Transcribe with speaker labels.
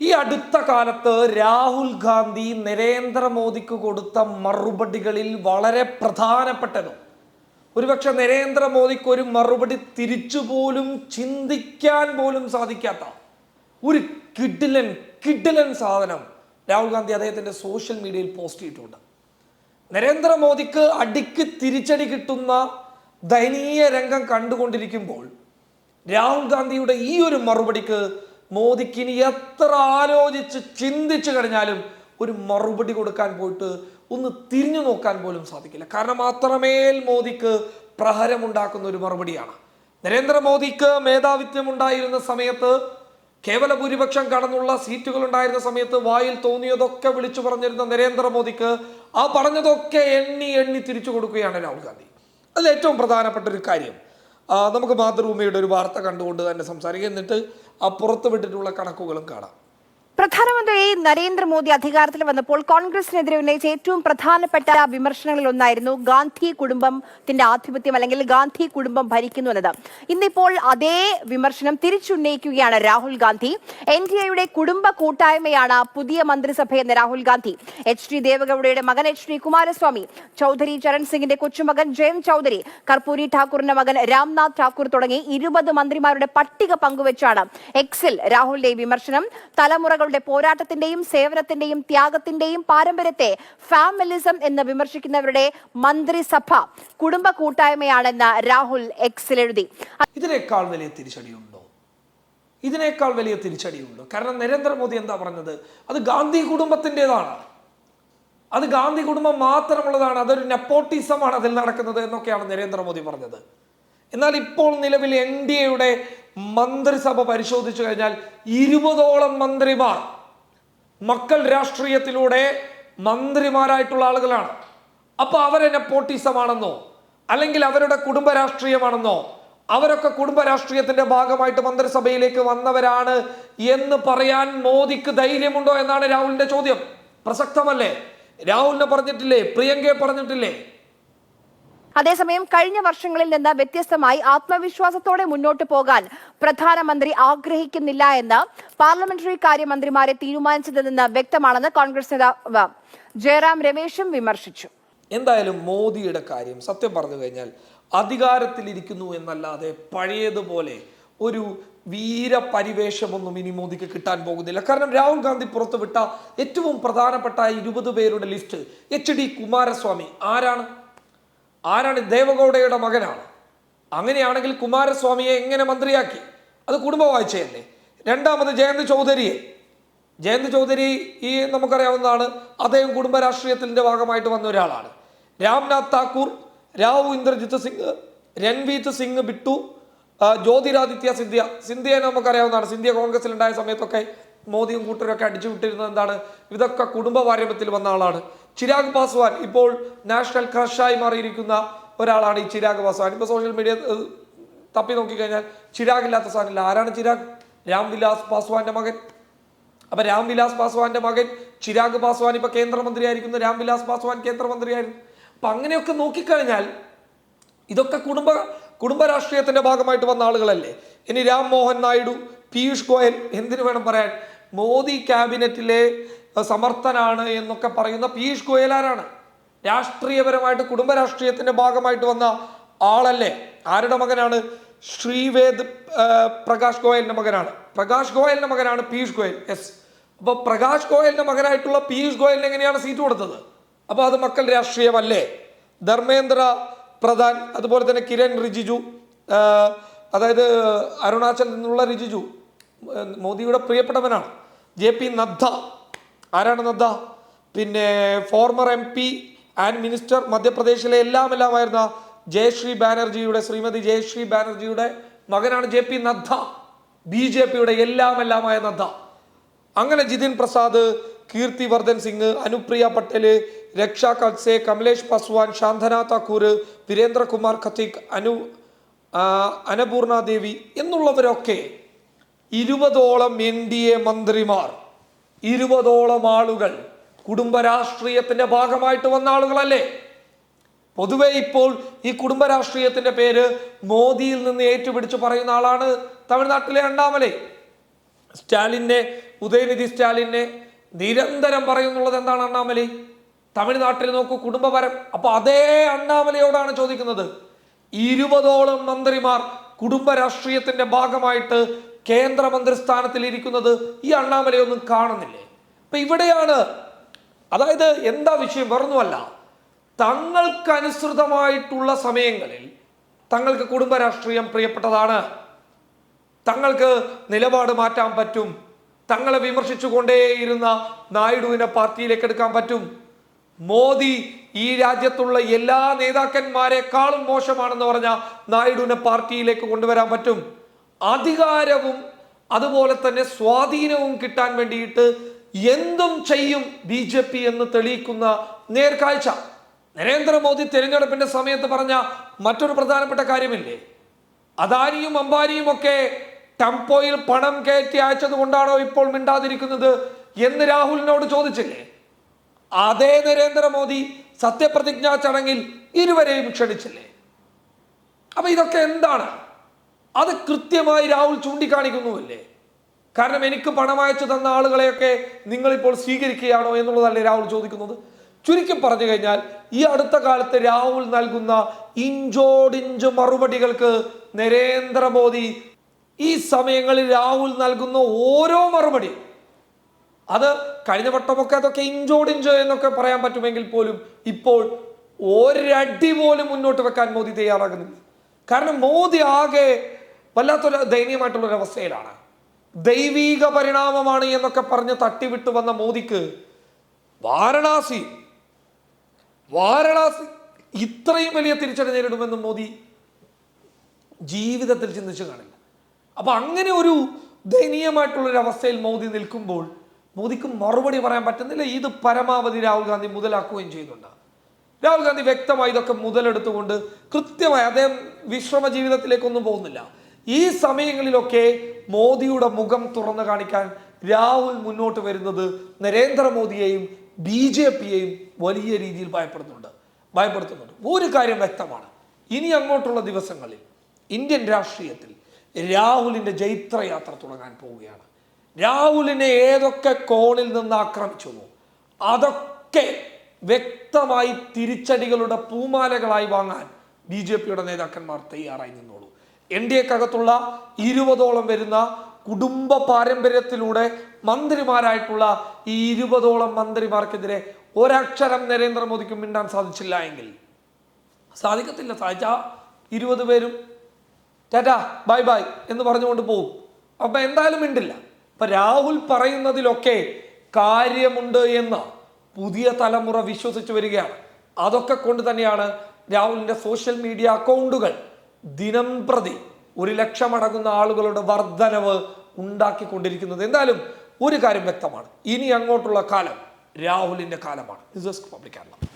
Speaker 1: ഈ അടുത്ത കാലത്ത് രാഹുൽ ഗാന്ധി നരേന്ദ്രമോദിക്ക് കൊടുത്ത മറുപടികളിൽ വളരെ പ്രധാനപ്പെട്ടതും. ഒരുപക്ഷെ നരേന്ദ്രമോദിക്ക് ഒരു മറുപടി തിരിച്ചുപോലും ചിന്തിക്കാൻ പോലും സാധിക്കാത്ത ഒരു കിഡിലൻ കിഡിലൻ സാധനം രാഹുൽ ഗാന്ധി അദ്ദേഹത്തിന്റെ സോഷ്യൽ മീഡിയയിൽ പോസ്റ്റ് ചെയ്തിട്ടുണ്ട്. നരേന്ദ്രമോദിക്ക് അടിക്ക് തിരിച്ചടി കിട്ടുന്ന ദയനീയ രംഗം കണ്ടുകൊണ്ടിരിക്കുമ്പോൾ രാഹുൽ ഗാന്ധിയുടെ ഈ ഒരു മറുപടിക്ക് മോദിക്ക് ഇനി എത്ര ആലോചിച്ച് ചിന്തിച്ചു കഴിഞ്ഞാലും ഒരു മറുപടി കൊടുക്കാൻ പോയിട്ട് ഒന്ന് തിരിഞ്ഞു നോക്കാൻ പോലും സാധിക്കില്ല. കാരണം അത്രമേൽ മോദിക്ക് പ്രഹരമുണ്ടാക്കുന്ന ഒരു മറുപടിയാണ്. നരേന്ദ്രമോദിക്ക് മേധാവിത്വം ഉണ്ടായിരുന്ന സമയത്ത് കേവല ഭൂരിപക്ഷം കടന്നുള്ള സീറ്റുകൾ ഉണ്ടായിരുന്ന സമയത്ത് വായിൽ തോന്നിയതൊക്കെ വിളിച്ചു പറഞ്ഞിരുന്ന നരേന്ദ്രമോദിക്ക് ആ പറഞ്ഞതൊക്കെ എണ്ണി എണ്ണി തിരിച്ചു കൊടുക്കുകയാണ് രാഹുൽ ഗാന്ധി. അതിൽ ഏറ്റവും പ്രധാനപ്പെട്ട ഒരു കാര്യം നമുക്ക് മാതൃഭൂമിയുടെ ഒരു വാർത്ത കണ്ടുകൊണ്ട് തന്നെ സംസാരിക്കുക എന്നിട്ട് പുറത്ത് വിട്ടിട്ടുള്ള കണക്കുകളും കാണാം.
Speaker 2: പ്രധാനമന്ത്രി നരേന്ദ്രമോദി അധികാരത്തിൽ വന്നപ്പോൾ കോൺഗ്രസിനെതിരെ ഉന്നയിച്ച ഏറ്റവും പ്രധാനപ്പെട്ട വിമർശനങ്ങളിൽ ഒന്നായിരുന്നു ഗാന്ധി കുടുംബത്തിന്റെ ആധിപത്യം അല്ലെങ്കിൽ ഗാന്ധി കുടുംബം ഭരിക്കുന്നു എന്നത്. ഇന്നിപ്പോൾ അതേ വിമർശനം തിരിച്ചുന്നയിക്കുകയാണ് രാഹുൽ ഗാന്ധി. എൻ ഡി എയുടെ കുടുംബ കൂട്ടായ്മയാണ് പുതിയ മന്ത്രിസഭയെന്ന് രാഹുൽ ഗാന്ധി. എച്ച് ഡി ദേവഗൌഡയുടെ മകൻ എച്ച് ഡി കുമാരസ്വാമി ചൌധരി ചരൺ സിംഗിന്റെ കൊച്ചുമകൻ ജയം ചൌധരി കർപ്പൂരി ഠാക്കൂറിന്റെ മകൻ രാംനാഥ് ഠാക്കൂർ തുടങ്ങി ഇരുപത് മന്ത്രിമാരുടെ പട്ടിക പങ്കുവച്ചാണ് എക്സിൽ രാഹുലിന്റെ വിമർശനം. തലമുറകളുടെ പോരാട്ടത്തിന്റെയും സേവനത്തിന്റെയും ത്യാഗത്തിന്റെയും പാരമ്പര്യത്തെ ഫാമിലിസം എന്ന് വിമർശിക്കുന്നവരുടെ മന്ത്രിസഭ കുടുംബ കൂട്ടായ്മയാണെന്ന് രാഹുൽ എക്സിൽ എഴുതി
Speaker 1: ഇതിനേക്കാൾ വലിയ തിരിച്ചടിയുണ്ടോ? ഇതിനേക്കാൾ വലിയ തിരിച്ചടിയുണ്ടോ? കാരണം നരേന്ദ്രമോദി എന്താ പറഞ്ഞത്? അത് ഗാന്ധി കുടുംബത്തിന്റെതാണ്. അത് ഗാന്ധി കുടുംബം മാത്രമുള്ളതാണ്. അതൊരു നെപ്പോട്ടിസമാണ് അതിൽ നടക്കുന്നത് എന്നൊക്കെയാണ് നരേന്ദ്രമോദി പറഞ്ഞത്. എന്നാൽ ഇപ്പോൾ നിലവിൽ എൻ ഡി എയുടെ മന്ത്രിസഭ പരിശോധിച്ചു കഴിഞ്ഞാൽ ഇരുപതോളം മന്ത്രിമാർ മക്കൾ രാഷ്ട്രീയത്തിലൂടെ മന്ത്രിമാരായിട്ടുള്ള ആളുകളാണ്. അപ്പൊ അവരെ നെപ്പോട്ടിസമാണെന്നോ അല്ലെങ്കിൽ അവരുടെ കുടുംബ രാഷ്ട്രീയമാണെന്നോ അവരൊക്കെ കുടുംബ രാഷ്ട്രീയത്തിന്റെ ഭാഗമായിട്ട് മന്ത്രിസഭയിലേക്ക് വന്നവരാണ് എന്ന് പറയാൻ മോദിക്ക് ധൈര്യമുണ്ടോ എന്നാണ് രാഹുലിന്റെ ചോദ്യം. പ്രസക്തമല്ലേ? രാഹുലിനെ പറഞ്ഞിട്ടില്ലേ? പ്രിയങ്കയെ പറഞ്ഞിട്ടില്ലേ?
Speaker 2: അതേസമയം കഴിഞ്ഞ വർഷങ്ങളിൽ നിന്ന് വ്യത്യസ്തമായി ആത്മവിശ്വാസത്തോടെ മുന്നോട്ട് പോകാൻ പ്രധാനമന്ത്രി ആഗ്രഹിക്കുന്നില്ല എന്ന് പാർലമെന്ററി കാര്യമന്ത്രിമാരെ തീരുമാനിച്ചതിൽ നിന്ന് വ്യക്തമാണെന്ന് കോൺഗ്രസ് നേതാവ് ജയറാം രമേശും വിമർശിച്ചു.
Speaker 1: എന്തായാലും മോദിയുടെ കാര്യം സത്യം പറഞ്ഞു കഴിഞ്ഞാൽ അധികാരത്തിലിരിക്കുന്നു എന്നല്ലാതെ പഴയതുപോലെ ഒരു വീരപരിവേഷമൊന്നും ഇനി മോദിക്ക് കിട്ടാൻ പോകുന്നില്ല. കാരണം രാഹുൽ ഗാന്ധി പുറത്തുവിട്ട ഏറ്റവും പ്രധാനപ്പെട്ട ഇരുപത് പേരുടെ ലിസ്റ്റ് എച്ച് ഡി കുമാരസ്വാമി ആരാണ്? ആരാണ് ദേവഗൌഡയുടെ മകനാണ്? അങ്ങനെയാണെങ്കിൽ കുമാരസ്വാമിയെ എങ്ങനെ മന്ത്രിയാക്കി? അത് കുടുംബ വാഴ്ചയല്ലേ? രണ്ടാമത് ജയന്ത് ചൗധരിയെ. ജയന്ത് ചൗധരി ഈ നമുക്കറിയാവുന്നതാണ് അദ്ദേഹം കുടുംബ രാഷ്ട്രീയത്തിന്റെ ഭാഗമായിട്ട് വന്ന ഒരാളാണ്. രാംനാഥ് താക്കൂർ രാവു ഇന്ദ്രജിത്ത് സിംഗ് രൺവീത് സിംഗ് ബിട്ടു ജ്യോതിരാദിത്യ സിന്ധ്യ. സിന്ധ്യയെ നമുക്കറിയാവുന്നതാണ്. സിന്ധ്യ കോൺഗ്രസിൽ ഉണ്ടായ സമയത്തൊക്കെ മോദിയും കൂട്ടരൊക്കെ അടിച്ചു വിട്ടിരുന്നത് എന്താണ്? ഇതൊക്കെ കുടുംബ പാരമ്പര്യത്തിൽ വന്ന ആളാണ്. ചിരാഗ് പാസ്വാൻ ഇപ്പോൾ നാഷണൽ ക്രഷായി മാറിയിരിക്കുന്ന ഒരാളാണ് ഈ ചിരാഗ് പാസ്വാൻ. ഇപ്പോൾ സോഷ്യൽ മീഡിയ തപ്പി നോക്കിക്കഴിഞ്ഞാൽ ചിരാഗ് ഇല്ലാത്ത സാധനമില്ല. ആരാണ് ചിരാഗ്? രാം വിലാസ് പാസ്വാന്റെ മകൻ. അപ്പൊ രാംവിലാസ് പാസ്വാന്റെ മകൻ ചിരാഗ് പാസ്വാൻ ഇപ്പൊ രാം വിലാസ് പാസ്വാൻ കേന്ദ്രമന്ത്രിയായിരുന്നു. അപ്പൊ അങ്ങനെയൊക്കെ നോക്കിക്കഴിഞ്ഞാൽ ഇതൊക്കെ കുടുംബ കുടുംബ രാഷ്ട്രീയത്തിന്റെ ഭാഗമായിട്ട് വന്ന ആളുകളല്ലേ? ഇനി രാം മോഹൻ നായിഡു പീയൂഷ് ഗോയൽ എന്തിനു വേണം പറയാൻ? മോദി ക്യാബിനറ്റിലെ സമർത്ഥനാണ് എന്നൊക്കെ പറയുന്ന പീയൂഷ് ഗോയലാരാണ് രാഷ്ട്രീയപരമായിട്ട് കുടുംബ രാഷ്ട്രീയത്തിന്റെ ഭാഗമായിട്ട് വന്ന ആളല്ലേ? ആരുടെ മകനാണ്? ശ്രീവേദ് പ്രകാശ് ഗോയലിന്റെ മകനാണ്. പ്രകാശ് ഗോയലിന്റെ മകനാണ് പീയൂഷ് ഗോയൽ. എസ് അപ്പൊ പ്രകാശ് ഗോയലിന്റെ മകനായിട്ടുള്ള പീയൂഷ് ഗോയലിന് എങ്ങനെയാണ് സീറ്റ് കൊടുത്തത്? അപ്പോൾ അത് മക്കൾ രാഷ്ട്രീയമല്ലേ? ധർമ്മേന്ദ്ര പ്രധാൻ അതുപോലെ തന്നെ കിരൺ റിജിജു അതായത് അരുണാചൽ നിന്നുള്ള റിജിജു മോദിയുടെ പ്രിയപ്പെട്ടവനാണ്. J P Nadda. ആരാണ് നദ്ദ പിന്നെ former M P and minister മധ്യപ്രദേശിലെ എല്ലാം എല്ലാമായിരുന്ന ജയശ്രീ ബാനർജിയുടെ ശ്രീമതി ജയശ്രീ ബാനർജിയുടെ മകനാണ് J P Nadda. B J പിയുടെ എല്ലാം എല്ലാമായ നദ്ദ. അങ്ങനെ ജിതിൻ പ്രസാദ് കീർത്തി വർദ്ധൻ സിംഗ് അനുപ്രിയ പട്ടേൽ രക്ഷ കത്സെ കമലേഷ് പസ്വാൻ ശാന്തന താക്കൂർ വീരേന്ദ്രകുമാർ ഖത്തിക് അനു അനപൂർണ ദേവി എന്നുള്ളവരൊക്കെ ഇരുപതോളം എൻ ഡി എ മന്ത്രിമാർ. ഇരുപതോളം ആളുകൾ കുടുംബ രാഷ്ട്രീയത്തിന്റെ ഭാഗമായിട്ട് വന്ന ആളുകളല്ലേ? പൊതുവെ ഇപ്പോൾ ഈ കുടുംബ രാഷ്ട്രീയത്തിന്റെ പേര് മോദിയിൽ നിന്ന് ഏറ്റുപിടിച്ച് പറയുന്ന ആളാണ് തമിഴ്നാട്ടിലെ അണ്ണാമലൈ. സ്റ്റാലിനെ ഉദയനിധി സ്റ്റാലിനെ നിരന്തരം പറയുന്നുള്ളത് എന്താണ് അണ്ണാമലൈ? തമിഴ്നാട്ടിൽ നോക്കൂ കുടുംബപരം. അപ്പൊ അതേ അണ്ണാമലയോടാണ് ചോദിക്കുന്നത്. ഇരുപതോളം മന്ത്രിമാർ കുടുംബ രാഷ്ട്രീയത്തിന്റെ ഭാഗമായിട്ട് കേന്ദ്രമന്ത്രി സ്ഥാനത്തിൽ ഇരിക്കുന്നത് ഈ അണ്ണാമലയൊന്നും കാണുന്നില്ലേ? അപ്പൊ ഇവിടെയാണ് അതായത് എന്താ വിഷയം വേറൊന്നുമല്ല തങ്ങൾക്കനുസൃതമായിട്ടുള്ള സമയങ്ങളിൽ തങ്ങൾക്ക് കുടുംബ രാഷ്ട്രീയം പ്രിയപ്പെട്ടതാണ് തങ്ങൾക്ക് നിലപാട് മാറ്റാൻ പറ്റും തങ്ങളെ വിമർശിച്ചുകൊണ്ടേയിരുന്ന നായിഡുവിനെ പാർട്ടിയിലേക്ക് എടുക്കാൻ പറ്റും മോദി ഈ രാജ്യത്തുള്ള എല്ലാ നേതാക്കന്മാരെക്കാളും മോശമാണെന്ന് പറഞ്ഞ നായിഡുവിനെ പാർട്ടിയിലേക്ക് കൊണ്ടുവരാൻ പറ്റും. അധികാരവും അതുപോലെ തന്നെ സ്വാധീനവും കിട്ടാൻ വേണ്ടിയിട്ട് എന്തും ചെയ്യും ബി ജെ പി എന്ന് തെളിയിക്കുന്ന നേർക്കാഴ്ച. നരേന്ദ്രമോദി തിരഞ്ഞെടുപ്പിന്റെ സമയത്ത് പറഞ്ഞ മറ്റൊരു പ്രധാനപ്പെട്ട കാര്യമില്ലേ? അദാനിയും അംബാനിയും ഒക്കെ ടെമ്പോയിൽ പണം കയറ്റി അയച്ചത് കൊണ്ടാണോ ഇപ്പോൾ മിണ്ടാതിരിക്കുന്നത് എന്ന് രാഹുലിനോട് ചോദിച്ചില്ലേ? അതേ നരേന്ദ്രമോദി സത്യപ്രതിജ്ഞാ ചടങ്ങിൽ ഇരുവരെയും ക്ഷണിച്ചില്ലേ? അപ്പൊ ഇതൊക്കെ എന്താണ്? അത് കൃത്യമായി രാഹുൽ ചൂണ്ടിക്കാണിക്കുന്നുവല്ലേ? കാരണം എനിക്ക് പണം അയച്ചു തന്ന ആളുകളെയൊക്കെ നിങ്ങളിപ്പോൾ സ്വീകരിക്കുകയാണോ എന്നുള്ളതല്ലേ രാഹുൽ ചോദിക്കുന്നത്? ചുരുക്കി പറഞ്ഞു കഴിഞ്ഞാൽ ഈ അടുത്ത കാലത്ത് രാഹുൽ നൽകുന്ന ഇഞ്ചോടിഞ്ച് മറുപടികൾക്ക് നരേന്ദ്രമോദി ഈ സമയങ്ങളിൽ രാഹുൽ നൽകുന്ന ഓരോ മറുപടി അത് കഴിഞ്ഞ വട്ടമൊക്കെ അതൊക്കെ ഇഞ്ചോടിഞ്ച് എന്നൊക്കെ പറയാൻ പറ്റുമെങ്കിൽ പോലും ഇപ്പോൾ ഒരടി പോലും മുന്നോട്ട് വെക്കാൻ മോദി തയ്യാറാകുന്നില്ല. കാരണം മോദി ആകെ വല്ലാത്തൊരു ദയനീയമായിട്ടുള്ള ഒരു അവസ്ഥയിലാണ് ദൈവീക പരിണാമമാണ് എന്നൊക്കെ പറഞ്ഞ് തട്ടിവിട്ട് വന്ന മോദിക്ക് വാരണാസി വാരണാസി ഇത്രയും വലിയ തിരിച്ചടി നേരിടുമെന്ന് മോദി ജീവിതത്തിൽ ചിന്തിച്ചു കാണില്ല. അപ്പൊ അങ്ങനെ ഒരു ദയനീയമായിട്ടുള്ളൊരു അവസ്ഥയിൽ മോദി നിൽക്കുമ്പോൾ മോദിക്ക് മറുപടി പറയാൻ പറ്റുന്നില്ല. ഇത് പരമാവധി രാഹുൽ ഗാന്ധി മുതലാക്കുകയും ചെയ്യുന്നുണ്ട്. രാഹുൽ ഗാന്ധി വ്യക്തമായി ഇതൊക്കെ മുതലെടുത്തുകൊണ്ട് കൃത്യമായി അദ്ദേഹം വിശ്രമ ജീവിതത്തിലേക്കൊന്നും പോകുന്നില്ല. ഈ സമയങ്ങളിലൊക്കെ മോദിയുടെ മുഖം തുറന്നു കാണിക്കാൻ രാഹുൽ മുന്നോട്ട് വരുന്നത് നരേന്ദ്രമോദിയെയും ബി ജെ പിയെയും വലിയ രീതിയിൽ ഭയപ്പെടുന്നുണ്ട്. ഭയപ്പെടുത്തുന്നുണ്ട്. ഒരു കാര്യം വ്യക്തമാണ്. ഇനി അങ്ങോട്ടുള്ള ദിവസങ്ങളിൽ ഇന്ത്യൻ രാഷ്ട്രീയത്തിൽ രാഹുലിന്റെ ജൈത്രയാത്ര തുടങ്ങാൻ പോവുകയാണ്. രാഹുലിനെ ഏതൊക്കെ കോണിൽ നിന്ന് ആക്രമിച്ചു അതൊക്കെ വ്യക്തമായി തിരിച്ചടികളുടെ പൂമാലകളായി വാങ്ങാൻ ബി ജെ പിയുടെ നേതാക്കന്മാർ തയ്യാറായി നിന്നോളൂ. എൻ ഡി എക്കകത്തുള്ള ഇരുപതോളം വരുന്ന കുടുംബ പാരമ്പര്യത്തിലൂടെ മന്ത്രിമാരായിട്ടുള്ള ഈ ഇരുപതോളം മന്ത്രിമാർക്കെതിരെ ഒരക്ഷരം നരേന്ദ്രമോദിക്ക് മിണ്ടാൻ സാധിച്ചില്ല എങ്കിൽ. സാധിക്കത്തില്ല. സാധിച്ച ഇരുപത് പേരും ടാറ്റാ ബൈ ബൈ എന്ന് പറഞ്ഞുകൊണ്ട് പോകും അപ്പം എന്തായാലും മിണ്ടില്ല. അപ്പം രാഹുൽ പറയുന്നതിലൊക്കെ കാര്യമുണ്ട് എന്ന് പുതിയ തലമുറ വിശ്വസിച്ച് വരികയാണ്. അതൊക്കെ കൊണ്ട് തന്നെയാണ് രാഹുലിന്റെ സോഷ്യൽ മീഡിയ അക്കൗണ്ടുകൾ ദിനം പ്രതി ഒരു ലക്ഷമടങ്ങുന്ന ആളുകളുടെ വർധനവ് ഉണ്ടാക്കിക്കൊണ്ടിരിക്കുന്നത്. എന്തായാലും ഒരു കാര്യം വ്യക്തമാണ്. ഇനി അങ്ങോട്ടുള്ള കാലം രാഹുലിന്റെ കാലമാണ്. പബ്ലിക് കേരളം.